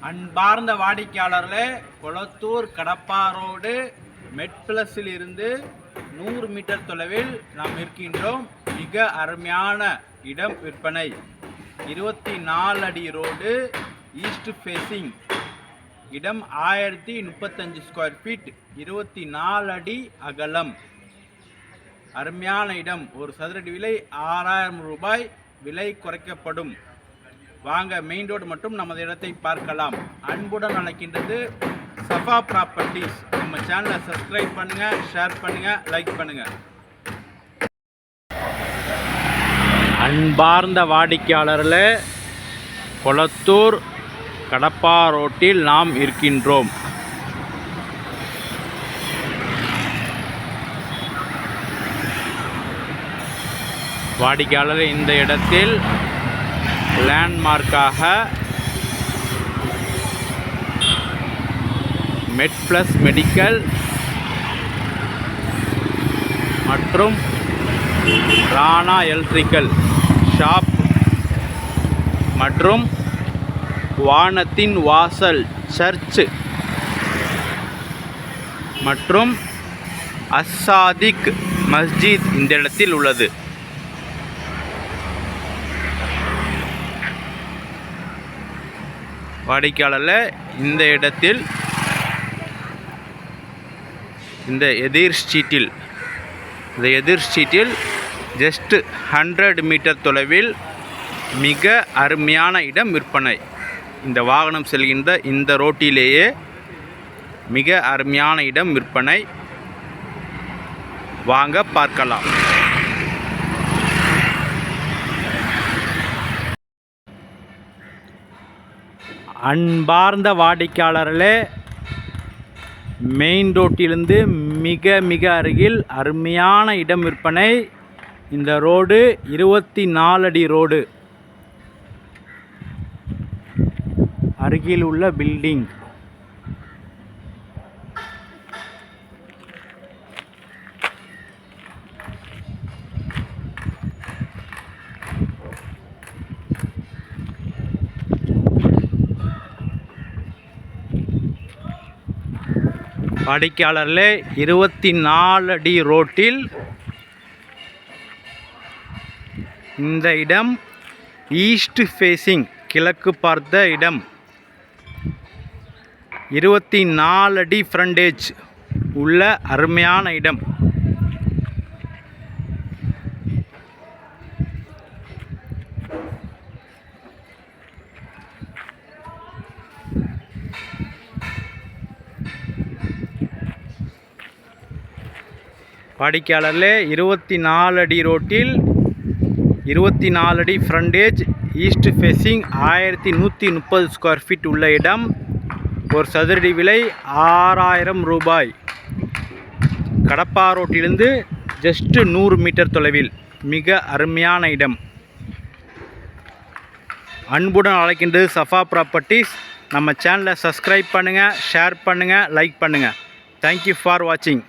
அன்பார்ந்த வாடிக்கையாளர்களே கொளத்தூர் கடப்பா ரோடு மெட் இருந்து நூறு மீட்டர் தொலைவில் நாம் இருக்கின்றோம். மிக அருமையான இடம் விற்பனை. இருபத்தி நாலு அடி ரோடு ஈஸ்ட் ஃபேஸிங் இடம் ஆயிரத்தி முப்பத்தஞ்சு ஸ்கொயர் ஃபீட் இருபத்தி நாலு அடி அகலம். அருமையான இடம். ஒரு சதுரடி விலை ஆறாயிரம் ரூபாய். விலை குறைக்கப்படும். வாங்க மெயின் ரோடு மட்டும் நமது இடத்தை பார்க்கலாம். அன்புடன் அழைக்கின்றது சஃபா ப்ராப்பர்ட்டிஸ் நம்ம சேனலை சப்ஸ்கிரைப் பண்ணுங்க ஷேர் பண்ணுங்க லைக் பண்ணுங்க. அன்பார்ந்த வாடிக்கையாளர்களே கொளத்தூர் கடப்பா ரோட்டில் நாம் இருக்கின்றோம். வாடிக்கையாளர் இந்த இடத்தில் லேண்ட்மார்க்காக மெட் ப்ளஸ் மெடிக்கல் மற்றும் ராணா எலக்ட்ரிக்கல் ஷாப் மற்றும் வானத்தின் வாசல் சர்ச் மற்றும் அஸ்ஸாதிக் மஸ்ஜித் இந்த இடத்தில் உள்ளது. வாடிக்கையாளரில் இந்த இடத்தில் இந்த எதிர் ஸ்ட்ரீட்டில் இந்த எதிர் ஸ்ட்ரீட்டில் ஜஸ்ட் ஹண்ட்ரட் மீட்டர் தொலைவில் மிக அருமையான இடம் விற்பனை. இந்த வாகனம் செல்கின்ற இந்த ரோட்டிலேயே மிக அருமையான இடம் விற்பனை. வாங்க பார்க்கலாம். அன்பார்ந்த வாடிக்கையாளர்களே மெயின் ரோட்டிலிருந்து மிக மிக அருகில் அருமையான இடம் விற்பனை. இந்த ரோடு இருபத்தி நாலு அடி ரோடு. அருகில் உள்ள பில்டிங். வாடிக்கையாளர்களே இருபத்தி நாலு அடி ரோட்டில் இந்த இடம் ஈஸ்ட் ஃபேஸிங் கிழக்கு பார்த்த இடம். இருபத்தி நாலு அடி ஃப்ரண்டேஜ் உள்ள அருமையான இடம். வாடிக்கையாளர்களே இருபத்தி நாலு அடி ரோட்டில் இருபத்தி நாலு அடி ஃப்ரண்டேஜ் ஈஸ்ட் ஃபேஸிங் ஆயிரத்தி நூற்றி முப்பது ஸ்கொயர் ஃபீட் உள்ள இடம். ஒரு சதுரடி விலை ஆறாயிரம் ரூபாய். கடப்பா ரோட்டிலிருந்து ஜஸ்ட்டு நூறு மீட்டர் தொலைவில். மிக அருமையான இடம். அன்புடன் அழைக்கின்றது சஃபா ப்ராப்பர்ட்டிஸ் நம்ம சேனலை சப்ஸ்கிரைப் பண்ணுங்கள் ஷேர் பண்ணுங்கள் லைக் பண்ணுங்கள் தேங்க்யூ ஃபார் வாட்சிங்